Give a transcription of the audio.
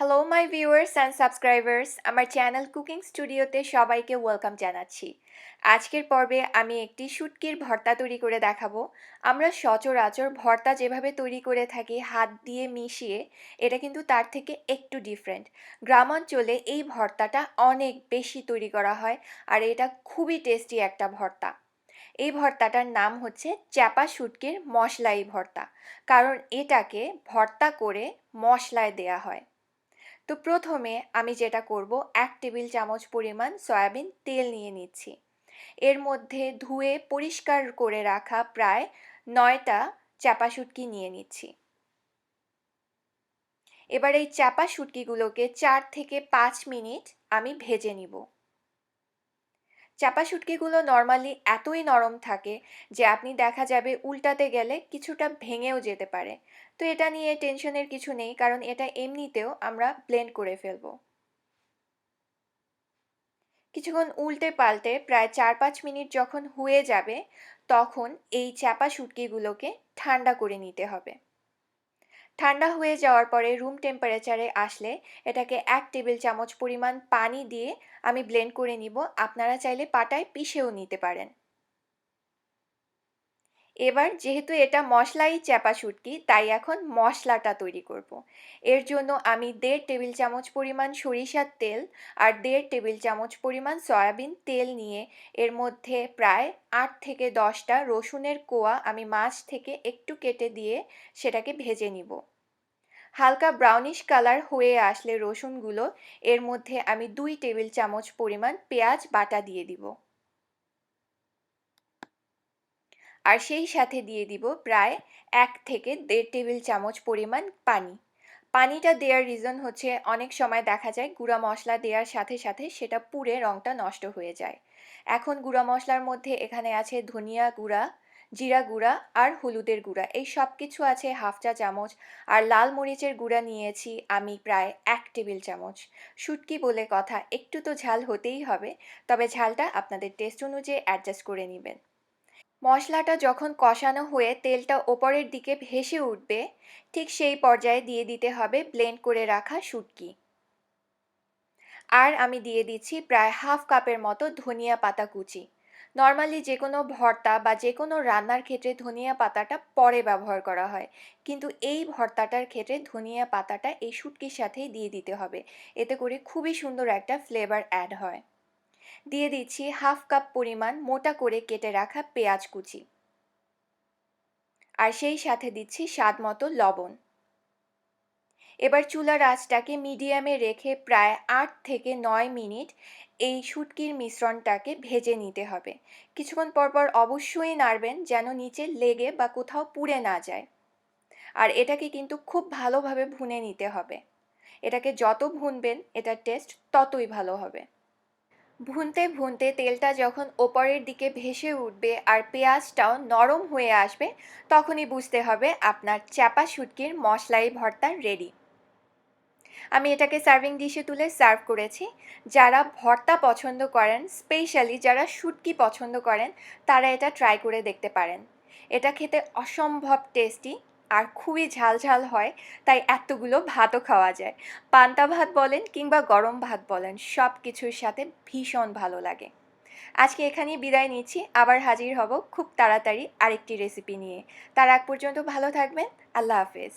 Hello my viewers and subscribers আমার channel cooking স্টুডিওতে সবাইকে ওয়েলকাম জানাচ্ছি। আজকের পর্বে আমি একটি শুটকির ভর্তা তৈরি করে দেখাবো। আমরা সচরাচর ভর্তা যেভাবে তৈরি করে থাকি, হাত দিয়ে মিশিয়ে, এটা কিন্তু তার থেকে একটু ডিফারেন্ট গ্রামাঞ্চলে এই ভর্তাটা অনেক বেশি তৈরি করা হয় আর এটা খুবই টেস্টি একটা ভর্তা। এই ভর্তাটার নাম হচ্ছে চ্যাপা শুটকির মশলাই ভর্তা। কারণ এটাকে ভর্তা করে মশলায় দেয়া হয়। তো প্রথমে আমি যেটা করব, এক টেবিল চামচ পরিমাণ সয়াবিন তেল নিয়ে নিচ্ছি। এর মধ্যে ধুয়ে পরিষ্কার করে রাখা প্রায় নয়টা চাপা শুটকি নিয়ে নিচ্ছি। এবার এই চাপা শুটকিগুলোকে চার থেকে পাঁচ মিনিট আমি ভেজে নিব। চাপা শুটকিগুলো নর্মালি এতই নরম থাকে যে আপনি দেখা যাবে উল্টাতে গেলে কিছুটা ভেঙেও যেতে পারে। তো এটা নিয়ে টেনশনের কিছু নেই, কারণ এটা এমনিতেও আমরা ব্লেন্ড করে ফেলব। কিছুক্ষণ উল্টে পাল্টে প্রায় চার পাঁচ মিনিট যখন হয়ে যাবে, তখন এই চাপা শুটকিগুলোকে ঠান্ডা করে নিতে হবে। ঠান্ডা হয়ে যাওয়ার পরে রুম টেম্পারেচারে আসলে এটাকে এক টেবিল চামচ পরিমাণ পানি দিয়ে আমি ব্লেন্ড করে নিব। আপনারা চাইলে পাটায় পিষেও নিতে পারেন। এবার যেহেতু এটা মশলাই চাপা শুটকি, তাই এখন মশলাটা তৈরি করব। এর জন্য আমি দেড় টেবিল চামচ পরিমাণ সরিষার তেল আর দেড় টেবিল চামচ পরিমাণ সয়াবিন তেল নিয়ে এর মধ্যে প্রায় আট থেকে দশটা রসুনের কোয়া আমি মাছ থেকে একটু কেটে দিয়ে সেটাকে ভেজে নিব হালকা ব্রাউনিশ কালার হয়ে আসলে রসুনগুলো এর মধ্যে আমি দুই টেবিল চামচ পরিমাণ পেঁয়াজ বাটা দিয়ে দিব আর সেই সাথে দিয়ে দিব প্রায় এক থেকে দেড় টেবিল চামচ পরিমাণ পানি। পানিটা দেওয়ার রিজন হচ্ছে অনেক সময় দেখা যায় গুঁড়া মশলা দেওয়ার সাথে সাথে সেটা পুড়ে রঙটা নষ্ট হয়ে যায়। এখন গুঁড়া মশলার মধ্যে এখানে আছে ধনিয়া গুঁড়া, জিরা গুঁড়া আর হলুদের গুঁড়া। এই সব কিছু আছে হাফ চা চামচ। আর লাল মরিচের গুঁড়া নিয়েছি আমি প্রায় এক টেবিল চামচ। শুটকি বলে কথা, একটু তো ঝাল হতেই হবে, তবে ঝালটা আপনাদের টেস্ট অনুযায়ী অ্যাডজাস্ট করে নেবেন। মশলাটা যখন কষানো হয়ে তেলটা ওপরের দিকে ভেসে উঠবে, ঠিক সেই পর্যায়ে দিয়ে দিতে হবে ব্লেন্ড করে রাখা শুটকি। আর আমি দিয়ে দিচ্ছি প্রায় হাফ কাপের মতো ধনিয়া পাতা কুচি। নর্মালি যে কোনো ভর্তা বা যে কোনো রান্নার ক্ষেত্রে ধনিয়া পাতাটা পরে ব্যবহার করা হয়, কিন্তু এই ভর্তাটার ক্ষেত্রে ধনিয়া পাতাটা এই শুটকির সাথেই দিয়ে দিতে হবে। এতে করে খুবই সুন্দর একটা ফ্লেভার অ্যাড হয়। দিয়ে দিচ্ছি হাফ কাপ পরিমাণ মোটা করে কেটে রাখা পেঁয়াজ কুচি। আর সেই সাথে দিচ্ছি স্বাদ মতো লবণ। এবার চুলার আঁচটাকে মিডিয়ামে রেখে প্রায় আট থেকে নয় মিনিট এই শুটকির মিশ্রণটাকে ভেজে নিতে হবে। কিছুক্ষণ পরপর অবশ্যই নাড়বেন যেন নিচে লেগে বা কোথাও পুড়ে না যায়। আর এটাকে কিন্তু খুব ভালোভাবে ভুনে নিতে হবে। এটাকে যত ভুনবেন, এটার টেস্ট ততই ভালো হবে। ভুনতে ভুনতে তেলটা যখন ওপরের দিকে ভেসে উঠবে আর পেঁয়াজটাও নরম হয়ে আসবে, তখনই বুঝতে হবে আপনার চাপা শুটকির মশলাই ভর্তা রেডি আমি এটাকে সার্ভিং ডিশে তুলে সার্ভ করেছি। যারা ভর্তা পছন্দ করেন স্পেশালি যারা শুটকি পছন্দ করেন, তারা এটা ট্রাই করে দেখতে পারেন। এটা খেতে অসম্ভব টেস্টি আর খুবই ঝাল ঝাল হয়, তাই এতগুলো ভাতও খাওয়া যায়। পান্তা ভাত বলেন কিংবা গরম ভাত বলেন সব কিছুর সাথে ভীষণ ভালো লাগে। আজকে এখানেই বিদায় নিচ্ছি, আবার হাজির হব খুব তাড়াতাড়ি আরেকটি রেসিপি নিয়ে। তার আগ পর্যন্ত ভালো থাকবেন, আল্লাহ হাফেজ।